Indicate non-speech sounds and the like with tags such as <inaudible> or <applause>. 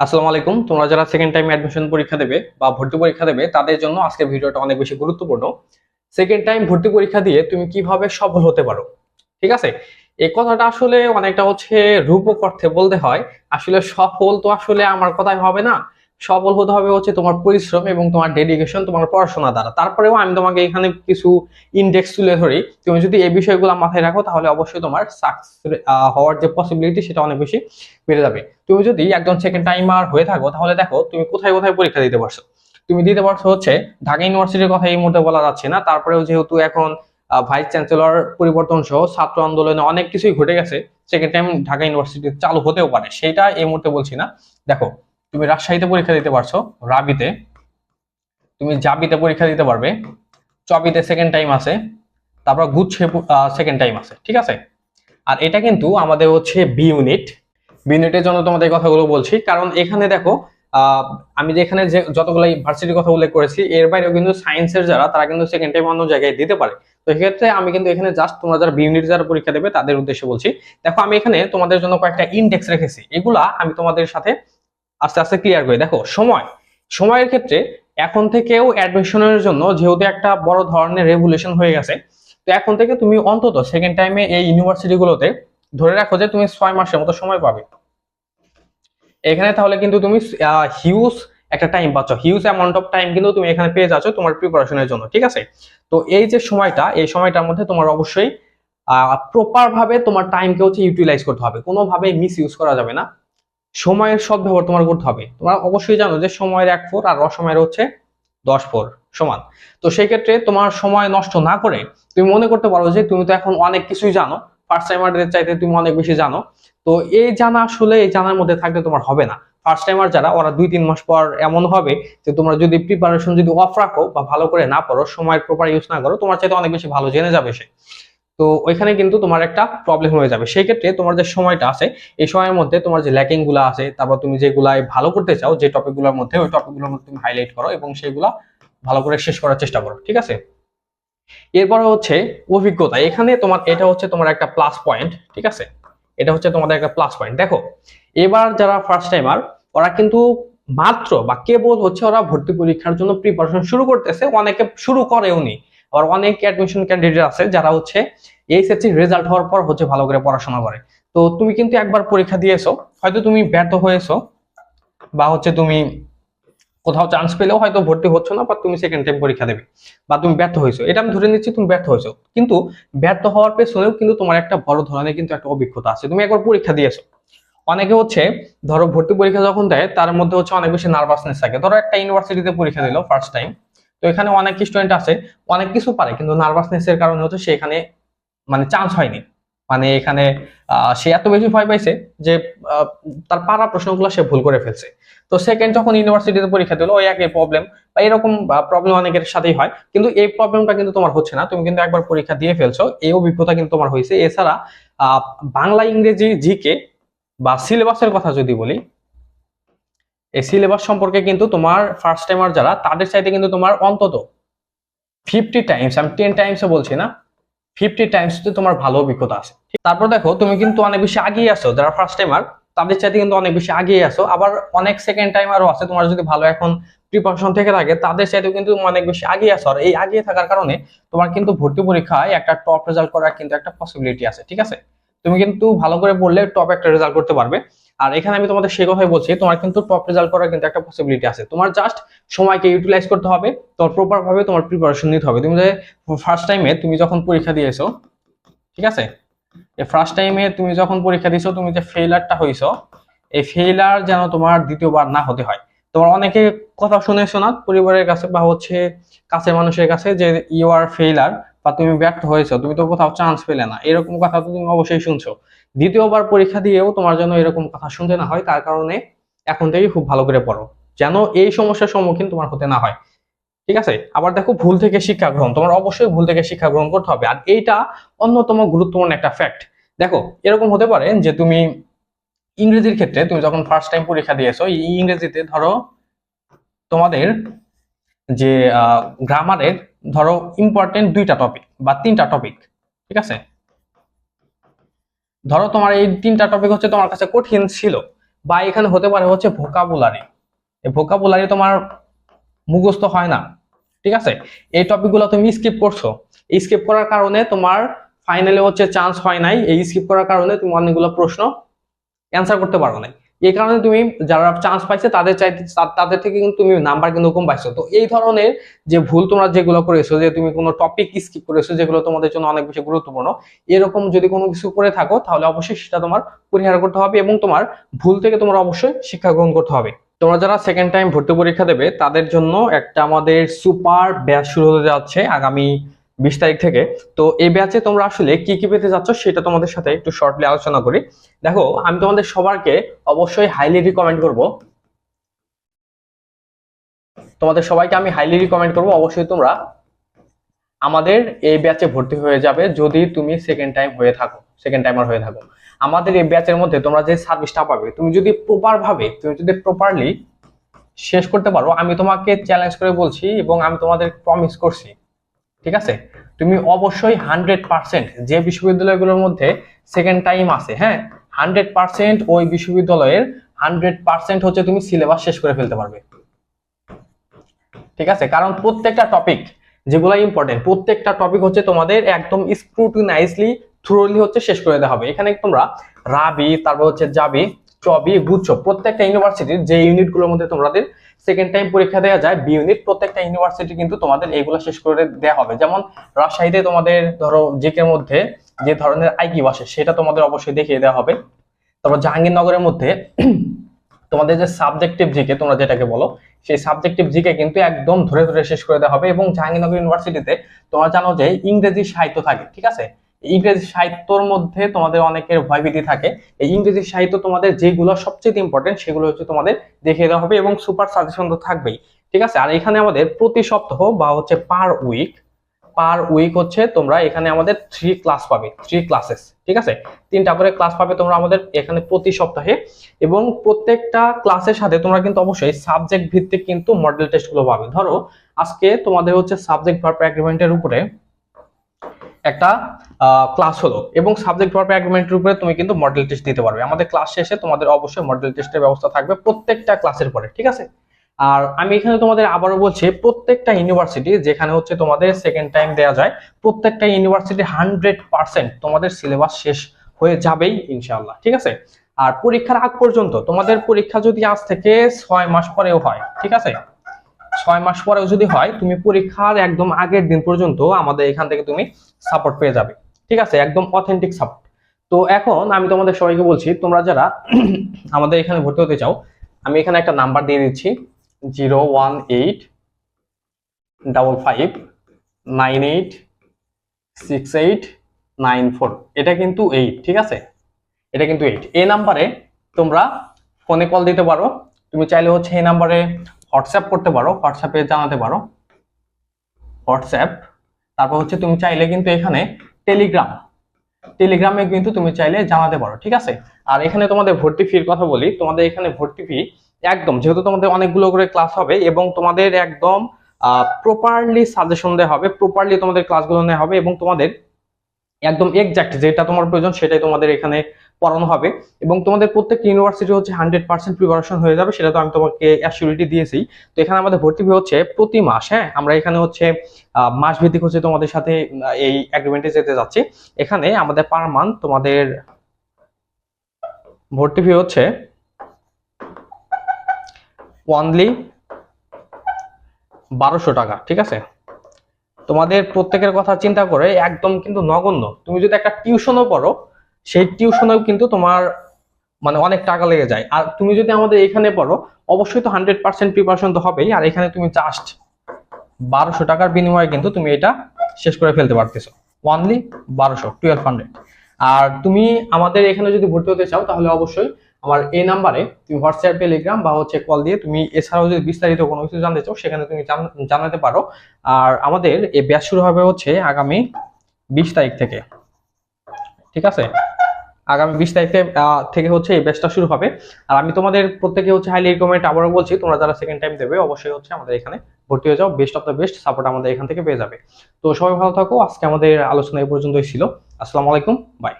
আসসালামু আলাইকুম। তোমরা যারা সেকেন্ড টাইম অ্যাডমিশন পরীক্ষা দেবে বা ভর্তি পরীক্ষা দেবে, তাদের জন্য আজকে ভিডিওটা অনেক বেশি গুরুত্বপূর্ণ। সেকেন্ড টাইম ভর্তি পরীক্ষা দিয়ে তুমি কীভাবে সফল হতে পারো? ঠিক আছে? এই কথাটা আসলে অনেকটা হচ্ছে রূপক অর্থে বলতে হয়। আসলে সফল তো আসলে আমার কথাই হবে না। সফল হতে হবে হচ্ছে তোমার পরিশ্রম এবং তোমার ডেডিকেশন তোমার পড়াশোনা দ্বারা। তারপরেও আমি তোমাকে এখানে কিছু ইন্ডেক্স তুলে ধরি। তুমি যদি এই বিষয়গুলো মাথায় রাখো, তাহলে অবশ্যই তোমার সাকসেস হওয়ার যে পসিবিলিটি সেটা অনেক বেশি বেড়ে যাবে। তুমি যদি একজন সেকেন্ড টাইমার হয়ে থাকো, তাহলে দেখো, তুমি কোথায় কোথায় পরীক্ষা দিতে পারছ? তুমি দিতে পারছ হচ্ছে ঢাকা ইউনিভার্সিটির কথা এই মুহূর্তে বলা যাচ্ছে না। তারপরেও যেহেতু এখন ভাইস চ্যান্সেলর পরিবর্তন সহ ছাত্র আন্দোলনে অনেক কিছুই ঘটে গেছে সেকেন্ড টাইম ঢাকা ইউনিভার্সিটি চালু হতেও পারে। সেটা এই মুহূর্তে বলছি না। দেখো তুমি রাজশাহীতে পরীক্ষা দিতে পারছ, রাবিতে। তুমি জাবিতে পরীক্ষা দিতে পারবে। চবিতে সেকেন্ড টাইম আছে। তারপর গুচ্ছে সেকেন্ড টাইম আছে, ঠিক আছে? আর এটা কিন্তু আমাদের হচ্ছে বি ইউনিট বি ইউনিটের জন্য তোমাদের কথাগুলো বলছি। কারণ এখানে দেখো আমি যে এখানে যে যতগুলো ভার্সিটির কথা উল্লেখ করেছি, এর বাইরেও কিন্তু সায়েন্সের যারা, তারা কিন্তু সেকেন্ড টাইম অন্য জায়গায় দিতে পারে। তো সেক্ষেত্রে আমি কিন্তু এখানে জাস্ট তোমরা যারা বি ইউনিট যারা পরীক্ষা দেবে, তাদের উদ্দেশ্যে বলছি। দেখো, আমি এখানে তোমাদের জন্য কয়েকটা ইন্ডেক্স রেখেছি। এগুলা আমি তোমাদের সাথে আস্তে আস্তে ক্লিয়ার করি। দেখো, সময়। সময়ের ক্ষেত্রে এখন থেকেও অ্যাডমিশনের জন্য যেহেতু একটা বড় ধরনের রেভুলেশন হয়ে গেছে, তো এখন থেকে তুমি অন্তত সেকেন্ড টাইমে এই ইউনিভার্সিটিগুলোতে ধরে রাখো যে তুমি ছয় মাসের মতো সময় পাবে। এখানে তাহলে কিন্তু তুমি হিউজ একটা টাইম পাচ্ছ। হিউজ অ্যামাউন্ট অফ টাইম কিন্তু তুমি এখানে পেয়ে যাচ্ছ তোমার প্রিপারেশনের জন্য, ঠিক আছে? তো এই যে সময়টা, এই সময়টার মধ্যে তোমার অবশ্যই প্রপার ভাবে তোমার টাইমকে হচ্ছে ইউটিলাইজ করতে হবে। কোনোভাবে মিস ইউজ করা যাবে না। সময়ের সব সদ্ব্যবহার তোমার করতে হবে। তোমরা অবশ্যই জানো যে সময়ের এক ফোর আর অসময়ের হচ্ছে দশ ফোর সমান। তো সেই ক্ষেত্রে তোমার সময় নষ্ট না করে তুমি মনে করতে পারো যে তুমি তো এখন অনেক কিছুই জানো। ফার্স্ট টাইমারদের চাইতে তুমি অনেক বেশি জানো। তো এই জানা আসলে এই জানার মধ্যে থাকলে তোমার হবে না। ফার্স্ট টাইমার যারা, ওরা দুই তিন মাস পর এমন হবে যে তোমরা যদি প্রিপারেশন যদি অফ রাখো বা ভালো করে না পড়ো সময়ের প্রপার ইউজ না করো, তোমার চাইতে অনেক বেশি ভালো জেনে যাবে সে। তো ওইখানে কিন্তু তোমার একটা প্রবলেম হয়ে যাবে। সেই ক্ষেত্রে তোমার যে সময়টা আছে, এই সময়ের মধ্যে তোমার যে ল্যাকিংগুলো আছে, তারপর তুমি যেগুলাই ভালো করতে চাও, যে টপিকগুলোর মধ্যে, ওই টপিকগুলোর মধ্যে তুমি হাইলাইট করো এবং সেগুলো ভালো করে শেষ করার চেষ্টা করো, ঠিক আছে? এরপরে হচ্ছে অভিজ্ঞতা। এখানে তোমার, এটা হচ্ছে তোমার একটা প্লাস পয়েন্ট ঠিক আছে? এটা হচ্ছে তোমাদের একটা প্লাস পয়েন্ট দেখো, এবার যারা ফার্স্ট টাইমার ওরা কিন্তু মাত্র বা কেবল হচ্ছে ওরা ভর্তি পরীক্ষার জন্য প্রিপারেশন শুরু করতেছে, অনেকে শুরু করেও নি আবার অনেক অ্যাডমিশন ক্যান্ডিডেট আছে যারা হচ্ছে এইচএসসি রেজাল্ট হওয়ার পর হচ্ছে ভালো করে পড়াশোনা করে। তো তুমি কিন্তু একবার পরীক্ষা দিয়েছ, হয়তো তুমি ব্যর্থ হয়েছো বা হচ্ছে তুমি কোথাও চান্স পেলেও হয়তো ভর্তি হচ্ছ না বা তুমি সেকেন্ড টাইম পরীক্ষা দেবে বা তুমি ব্যর্থ হয়েছো। এটা আমি ধরে নিচ্ছি তুমি ব্যর্থ হয়েছো। কিন্তু ব্যর্থ হওয়ার পেছনেও কিন্তু তোমার একটা বড় ধরনের কিন্তু একটা অভিজ্ঞতা আছে। তুমি একবার পরীক্ষা দিয়েছ। অনেকে হচ্ছে ধরো ভর্তি পরীক্ষা যখন দেয়, তার মধ্যে হচ্ছে অনেক বেশি নার্ভাসনেস থাকে। ধরো একটা ইউনিভার্সিটিতে পরীক্ষা দিল ফার্স্ট টাইম তো এখানে অনেক স্টুডেন্ট আছে, অনেক কিছু পারে, কিন্তু নার্ভাসনেস এর কারণে হচ্ছে সে এখানে মানে চান্স হয়নি। মানে এখানে সে এত বেশি ভয় পাইছে যে তার পারা প্রশ্নগুলো সে ভুল করে ফেলছে। তো সেকেন্ড যখন ইউনিভার্সিটিতে পরীক্ষা দিল, ওই একই প্রবলেম বা এরকম প্রবলেম অনেকের সাথেই হয়। কিন্তু এই প্রবলেমটা কিন্তু তোমার হচ্ছে না, তুমি কিন্তু একবার পরীক্ষা দিয়ে ফেলছো, এই অভিজ্ঞতা কিন্তু তোমার হয়েছে। এছাড়া বাংলা ইংরেজি জিকে বা সিলেবাসের কথা যদি বলি এই সিলেবাস সম্পর্কে কিন্তু তোমার ফার্স্ট টাইমার যারা, তাদের চাইতে কিন্তু তোমার অন্তত ফিফটি টাইমস আমি টেন টাইমসও বলছি না ফিফটি টাইমস তোমার ভালো অভিজ্ঞতা আছে। তারপর দেখো, তুমি কিন্তু অনেক বেশি আগিয়ে আসো যারা ফার্স্ট টাইমার তাদের চাইতে কিন্তু অনেক বেশি আগিয়ে আসো আবার অনেক সেকেন্ড টাইমারও আছে, তোমার যদি ভালো এখন প্রিপারেশন থেকে থাকে, তাদের চাইতেও কিন্তু অনেক বেশি আগিয়ে আসো আর এই আগিয়ে থাকার কারণে তোমার কিন্তু ভর্তি পরীক্ষায় একটা টপ রেজাল্ট করার কিন্তু একটা পসিবিলিটি আছে, ঠিক আছে? তুমি কিন্তু ভালো করে পড়লে টপ একটা রেজাল্ট করতে পারবে। আর এখানে আমি তোমাদের সেই কথাই বলছি, তোমার কিন্তু টপ রেজাল্ট করার কিন্তু একটা পসিবিলিটি আছে। তোমার জাস্ট সময়কে ইউটিলাইজ করতে হবে, তোমার প্রপার ভাবে তোমার প্রিপারেশন নিতে হবে। তুমি যে ফার্স্ট টাইমে তুমি যখন পরীক্ষা দিয়েছ, ঠিক আছে? ফার্স্ট টাইমে তুমি যখন পরীক্ষা দিয়েছ, তুমি যে ফেইলারটা হইছো এই ফেইলার যেন তোমার দ্বিতীয়বার না হতে হয়। তোমার অনেকে কথা শুনেছো না পরিবারের কাছে বা হচ্ছে কাছের মানুষের কাছে যে ইউ আর ফেইলার বা তুমি ব্যর্থ হয়েছো, তুমি তো কোথাও চান্স পেলে না। এরকম কথা তো তুমি অবশ্যই শুনছো। দ্বিতীয়বার পরীক্ষা দিয়েও তোমার জন্য এরকম কথা শুনতে না হয়, তার কারণে এখন থেকে খুব ভালো করে পড়ো। যেন এই সমস্যার সম্মুখীন তোমার হতে না হয়। ঠিক আছে? আবার দেখো ভুল থেকে শিক্ষা গ্রহণ। তোমার অবশ্যই ভুল থেকে শিক্ষা গ্রহণ করতে হবে। আর এইটা অন্যতম গুরুত্বপূর্ণ একটা ফ্যাক্ট দেখো, এরকম হতে পারে যে তুমি ইংরেজির ক্ষেত্রে তুমি যখন ফার্স্ট টাইম পরীক্ষা দিয়েছ ইংরেজিতে ধরো তোমাদের যে গ্রামারের ধরো ইম্পর্টেন্ট দুইটা টপিক বা তিনটা টপিক ঠিক আছে? ধরো তোমার এই তিনটা টপিক হচ্ছে তোমার কাছে কঠিন ছিল বা এখানে হতে পারে হচ্ছে ভোকাবুলারি এই ভোকাবুলারি তোমার মুখস্থ হয় না, ঠিক আছে? এই টপিকগুলো তুমি স্কিপ করছ। স্কিপ করার কারণে তোমার ফাইনালে হচ্ছে চান্স হয় নাই। এই স্কিপ করার কারণে তুমি অনেকগুলো প্রশ্ন অ্যান্সার করতে পারো নাই। এই কারণে তুমি যারা চান্স পাইছে তাদের চাইতে তাদের থেকে কিন্তু তুমি নাম্বার কিন্তু কম পাইছো। তো এই ধরনের যে ভুল তোমরা যেগুলো করেছ, যে তুমি কোনো টপিক স্কিপ করেছ, যেগুলো তোমাদের জন্য অনেক বেশি গুরুত্বপূর্ণ, এরকম যদি কোনো কিছু করে থাকো, তাহলে অবশ্যই সেটা তোমার পরিহার করতে হবে এবং তোমার ভুল থেকে তোমার অবশ্যই শিক্ষা গ্রহণ করতে হবে। তোমরা যারা সেকেন্ড টাইম ভর্তি পরীক্ষা দেবে, তাদের জন্য একটা আমাদের সুপার ব্যাচ শুরু হতে যাচ্ছে আগামী বিশ তারিখ থেকে। তো এই ব্যাচে তোমরা আসলে কি কি পেতে যাচ্ছ সেটা তোমাদের সাথে একটু শর্টলি আলোচনা করি। দেখো, আমি তোমাদের সবারকে অবশ্যই হাইলি রিকমেন্ড করব। তোমাদের সবাইকে আমি হাইলি রিকমেন্ড করব। অবশ্যই তোমরা আমাদের এই ব্যাচে ভর্তি হয়ে যাবে যদি তুমি সেকেন্ড টাইম হয়ে থাকো সেকেন্ড টাইমার হয়ে থাকো। আমাদের এই ব্যাচের মধ্যে তোমরা যে সার্ভিসটা পাবে, তুমি যদি প্রপার ভাবে তুমি যদি প্রপারলি শেষ করতে পারো, আমি তোমাকে চ্যালেঞ্জ করে বলছি এবং আমি তোমাদের প্রমিস করছি ঠিক আছে? তুমি অবশ্যই হান্ড্রেড পার্সেন্ট যে বিশ্ববিদ্যালয়গুলোর মধ্যে সেকেন্ড টাইম আছে হ্যাঁ? হান্ড্রেড পার্সেন্ট ওই বিশ্ববিদ্যালয়ের হান্ড্রেড পার্সেন্ট হচ্ছে তুমি সিলেবাস শেষ করে ফেলতে পারবে। ঠিক আছে? কারণ প্রত্যেকটা টপিক যেগুলো ইম্পর্টেন্ট প্রত্যেকটা টপিক হচ্ছে তোমাদের একদম স্ক্রুটিনাইজলি থ্রোলি হচ্ছে শেষ করে দেওয়া হবে। এখানে তোমরা রাবি, তারপর হচ্ছে জাবি চবি গুচ্ছ প্রত্যেকটা ইউনিভার্সিটির যে ইউনিটগুলোর মধ্যে তোমাদের সেকেন্ড টাইম পরীক্ষা দেওয়া যায় বি ইউনিট প্রত্যেকটা ইউনিভার্সিটি কিন্তু তোমাদের এইগুলো শেষ করে দেওয়া হবে। যেমন রাজশাহীতে তোমাদের ধরো জিকের মধ্যে যে ধরনের আইকি বসে সেটা তোমাদের অবশ্যই দেখিয়ে দেওয়া হবে। তারপর জাহাঙ্গীরনগরের মধ্যে <clears throat> তোমাদের যে সাবজেক্টিভ জিকে তোমরা যেটাকে বলো, সেই সাবজেক্টিভ জিকে কিন্তু একদম ধরে ধরে শেষ করে দেওয়া হবে এবং জাহাঙ্গীরনগর ইউনিভার্সিটিতে তোমরা জানো যে ইংরেজি সাহিত্য থাকে, ঠিক আছে? ইংরেজি সাহিত্যর মধ্যে তোমাদের অনেকের ভয়ভীতি থাকে। এই ইংরেজি সাহিত্য তোমাদের যেগুলো সবচেয়ে ইম্পর্টেন্ট সেগুলো হচ্ছে তোমাদের দেখিয়ে দেওয়া হবে এবং সুপার সাজেশন তো থাকবেই। ঠিক আছে? আর এখানে আমাদের প্রতি সপ্তাহ বা হচ্ছে পার উইক পার উইক হচ্ছে তোমরা এখানে আমাদের থ্রি ক্লাস পাবে থ্রি ক্লাসেস ঠিক আছে? তিনটা করে ক্লাস পাবে তোমরা আমাদের এখানে প্রতি সপ্তাহে এবং প্রত্যেকটা ক্লাসের সাথে তোমরা কিন্তু অবশ্যই সাবজেক্ট ভিত্তিক কিন্তু মডেল টেস্টগুলো পাবে। ধরো, আজকে তোমাদের হচ্ছে সাবজেক্ট ভার্ব অ্যাগ্রিমেন্টের উপরে একটা ক্লাস হলো এবং সাবজেক্ট ভার্ব অ্যাগ্রিমেন্টের উপরে তুমি কিন্তু মডেল টেস্ট দিতে পারবে। আমাদের ক্লাস শেষে তোমাদের অবশ্যই মডেল টেস্টের ব্যবস্থা থাকবে প্রত্যেকটা ক্লাসের পরে, ঠিক আছে? আর আমি এখানে তোমাদের আবারও বলছি, প্রত্যেকটা ইউনিভার্সিটি যেখানে হচ্ছে তোমাদের সেকেন্ড টাইম দেওয়া যায়, প্রত্যেকটা ইউনিভার্সিটি হান্ড্রেড পার্সেন্ট তোমাদের সিলেবাস শেষ হয়ে যাবেই ইনশাল্লাহ ঠিক আছে? আর পরীক্ষার আগ পর্যন্ত তোমাদের পরীক্ষা যদি আজ থেকে ছয় মাস পরেও হয়, ঠিক আছে? ছয় মাস পরেও যদি হয়, তুমি পরীক্ষার একদম আগের দিন পর্যন্ত আমাদের এখান থেকে তুমি সাপোর্ট পেয়ে যাবে। ঠিক আছে? একদম অথেন্টিক সাপোর্ট তো এখন আমি তোমাদের সবাইকে বলছি, তোমরা যারা <clears throat> আমাদের এখানে ভর্তি হতে চাও, আমি এখানে একটা নাম্বার দিয়ে দিচ্ছি zero one eight double five nine eight six eight nine four এটা কিন্তু এইট ঠিক আছে? এটা কিন্তু এইট এই নাম্বারে তোমরা ফোনে কল দিতে পারো। তুমি চাইলে হচ্ছে এই নাম্বারে হোয়াটসঅ্যাপ করতে পারো হোয়াটসঅ্যাপে জানাতে পারো। হোয়াটসঅ্যাপ তারপর হচ্ছে তুমি চাইলে কিন্তু এখানে টেলিগ্রাম টেলিগ্রামে কিন্তু তুমি চাইলে জানাতে পারো, ঠিক আছে? আর এখানে তোমাদের ভর্তি ফির কথা বলি, তোমাদের এখানে ভর্তি ফি একদম, যেহেতু তোমাদের অনেকগুলো করে ক্লাস হবে এবং তোমাদের একদম প্রপারলি সাজেশন দেওয়া হবে প্রপারলি তোমাদের ক্লাসগুলো নেওয়া হবে এবং তোমাদের একদম এক্সাক্ট যেটা তোমার প্রয়োজন সেটাই তোমাদের এখানে পড়ানো হবে এবং তোমাদের প্রত্যেক ইউনিভার্সিটি হচ্ছে হান্ড্রেড পার্সেন্ট প্রিপারেশন হয়ে যাবে, সেটা তো আমি তোমাকে অ্যাসিউরিটি দিয়েছি। তো এখানে আমাদের ভর্তি ফি হচ্ছে প্রতি মাস হ্যাঁ? আমরা এখানে হচ্ছে মাস ভিত্তিক হচ্ছে তোমাদের সাথে এই অ্যাগ্রিমেন্টে যেতে যাচ্ছি। এখানে আমাদের পার মান্থ তোমাদের ভর্তি ফি হচ্ছে ওয়ানলি বারোশো টাকা, ঠিক আছে? তোমাদের প্রত্যেকের কথা চিন্তা করে, একদম কিন্তু নগণ্য। তুমি যদি একটা টিউশনও পড়ো সেই টিউশনেও কিন্তু তোমার মানে অনেক টাকা লেগে যায়। আর তুমি যদি আমাদের এখানে পড়ো, অবশ্যই তো হান্ড্রেড পার্সেন্ট প্রিপারেশন তো হবেই। আর এখানে তুমি জাস্ট বারোশো টাকার বিনিময়ে কিন্তু তুমি এটা শেষ করে ফেলতে পারতেছো। ওয়ানলি বারোশো টুয়েলভ হান্ড্রেড আর তুমি আমাদের এখানে যদি ভর্তি হতে চাও, তাহলে অবশ্যই আমার এই নাম্বারে তুমি হোয়াটসঅ্যাপ টেলিগ্রাম বা হচ্ছে কল দিয়ে তুমি এছাড়াও যদি বিস্তারিত কোনো কিছু জানতে চাও, সেখানে তুমি জান- জানাতে পারো। আর আমাদের এই ব্যাচ শুরু হবে হচ্ছে আগামী বিশ তারিখ থেকে। ঠিক আছে? আগামী বিশ তারিখে থেকে, হচ্ছে এই ব্যাচটা শুরু হবে। আর আমি তোমাদের প্রত্যেকে হচ্ছে হাইলি রিকমেন্ড আবারও বলছি তোমরা যারা সেকেন্ড টাইম দেবে অবশ্যই হচ্ছে আমাদের এখানে ভর্তি হয়ে যাও। Best of the best support আমাদের এখান থেকে পেয়ে যাবে। তো সবাই ভালো থাকো। আজকে আমাদের আলোচনা এই পর্যন্তই ছিল। আসসালামু আলাইকুম। বাই